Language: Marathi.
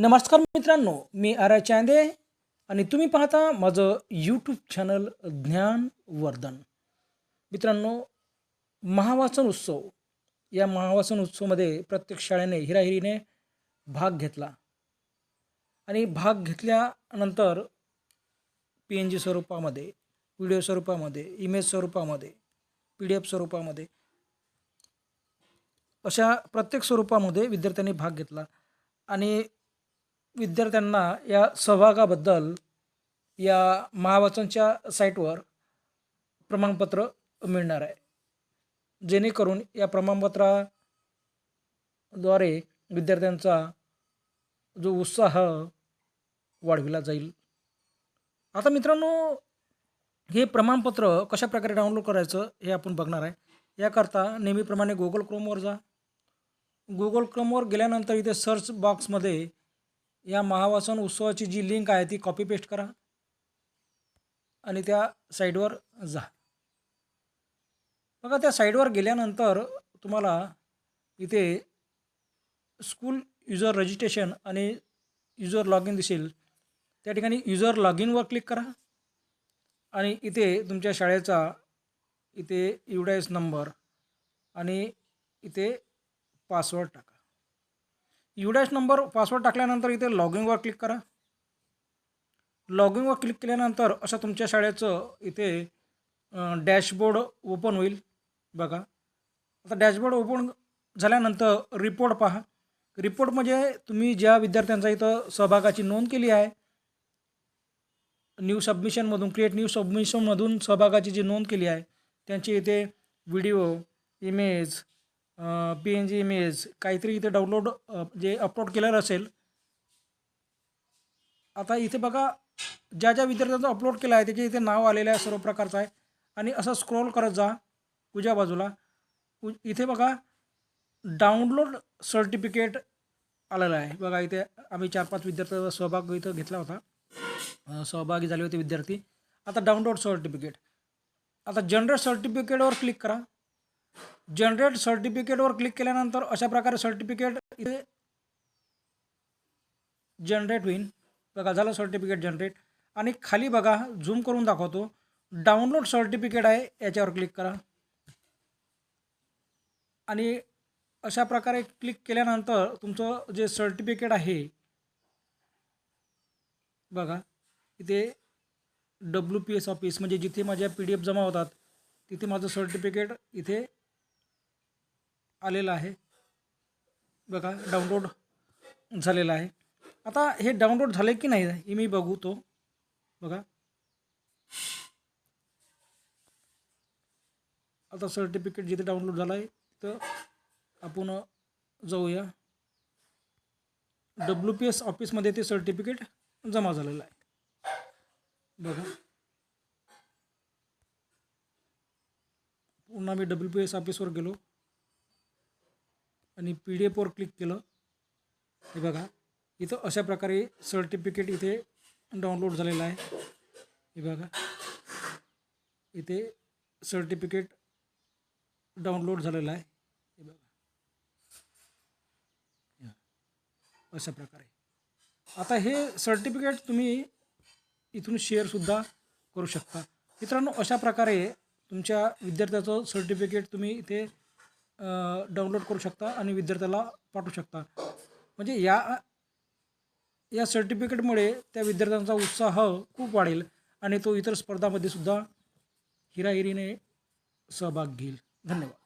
नमस्कार मित्रांनो मी आर्या चांदे आणि तुम्ही पाहता माझं यूट्यूब चॅनल ज्ञानवर्धन मित्रांनो महावाचन उत्सव या महावाचन उत्सवमध्ये प्रत्येक शाळेने हिराहिरीने भाग घेतला. आणि भाग घेतल्यानंतर पी एन जी स्वरूपामध्ये व्हिडिओ स्वरूपामध्ये इमेज स्वरूपामध्ये पी डी एफ स्वरूपामध्ये अशा प्रत्येक स्वरूपामध्ये विद्यार्थ्यांनी भाग घेतला. आणि विद्यार्थ्यांना या सहभागाबद्दल या महावाचनच्या साईटवर प्रमाणपत्र मिळणार आहे. जेणेकरून या प्रमाणपत्राद्वारे विद्यार्थ्यांचा जो उत्साह वाढविला जाईल. आता मित्रांनो हे प्रमाणपत्र कशा प्रकारे डाउनलोड करायचं हे आपण बघणार आहे. याकरता नेहमीप्रमाणे गुगल क्रोमवर जा. गुगल क्रोमवर गेल्यानंतर इथे सर्च बॉक्समध्ये या महावासन उत्सवाची जी लिंक आहे ती कॉपी पेस्ट करा आणि त्या साईडवर जा. बघा त्या साईडवर गेल्यानंतर तुम्हाला इथे स्कूल युजर रजिस्ट्रेशन आणि युजर लॉग इन दिसेल. त्या ठिकाणी युजर लॉग इनवर क्लिक करा आणि इथे तुमच्या शाळेचा इथे युडायस नंबर आणि इथे पासवर्ड टाका. युडॅश नंबर पासवर्ड टाकल्यानंतर इथे लॉगिंगवर क्लिक करा. लॉगिंगवर क्लिक केल्यानंतर असं तुमच्या शाळेचं इथे डॅशबोर्ड ओपन होईल. बघा. आता डॅशबोर्ड ओपन झाल्यानंतर रिपोर्ट पहा. रिपोर्ट म्हणजे तुम्ही ज्या विद्यार्थ्यांचा इथं सहभागाची नोंद केली आहे न्यू सबमिशनमधून क्रिएट न्यू सबमिशनमधून सहभागाची जी नोंद केली आहे त्यांची इथे video image P N G image काहीतरी इथे डाउनलोड जे अपलोड केलेलं असेल. आता इथे बघा ज्या ज्या विद्यार्थ्यांचा अपलोड केला आहे त्याचे इथे नाव आलेलं आहे सर्व प्रकारचं आहे. आणि असं स्क्रोल करत जा उजव्या बाजूला. उ इथे बघा डाउनलोड सर्टिफिकेट आलेलं आहे. बघा इथे आम्ही चार पाच विद्यार्थ्यांचा सहभाग इथं घेतला होता. सहभागी झाले होते विद्यार्थी. आता डाउनलोड सर्टिफिकेट आता जनरल सर्टिफिकेटवर क्लिक करा. जनरेट सर्टिफिकेटवर क्लिक केल्यानंतर अशा प्रकारे सर्टिफिकेट इथे जनरेट होईल बघा झालं सर्टिफिकेट जनरेट आणि खाली बघा झूम करून दाखवतो. डाउनलोड सर्टिफिकेट आहे याच्यावर क्लिक करा. आणि अशा प्रकारे क्लिक केल्यानंतर तुमचं जे सर्टिफिकेट आहे बघा इथे डब्ल्यू पी एस ऑफिस म्हणजे जिथे माझ्या पी डी एफ जमा होतात तिथे माझं सर्टिफिकेट इथे आलेलं आहे. बघा डाउनलोड झालेलं आहे. आता हे डाउनलोड झाले की नाही हे मी बघू तो बघा. आता सर्टिफिकेट जिथे डाउनलोड झालं आहे तिथं आपण जाऊया. डब्ल्यू पी एस ऑफिसमध्ये ते सर्टिफिकेट जमा झालेलं आहे. बघा. पुन्हा मी डब्ल्यू पी एस ऑफिसवर गेलो. आणि पी डी एफवर क्लिक केलं. हे बघा इथं अशा प्रकारे सर्टिफिकेट इथे डाउनलोड झालेलं आहे. हे बघा इथे सर्टिफिकेट डाउनलोड झालेलं आहे. हे बघा. अशा प्रकारे. आता हे सर्टिफिकेट तुम्ही इथून शेअरसुद्धा करू शकता. मित्रांनो अशा प्रकारे तुमच्या विद्यार्थ्याचं सर्टिफिकेट तुम्ही इथे डाउनलोड करू शकता आणि विद्यार्थ्याला पाठवू शकता. म्हणजे या या सर्टिफिकेटमुळे त्या विद्यार्थ्यांचा उत्साह खूप वाढेल आणि तो इतर स्पर्धामध्ये सुद्धा हिराहिरीने सहभाग घेईल. धन्यवाद.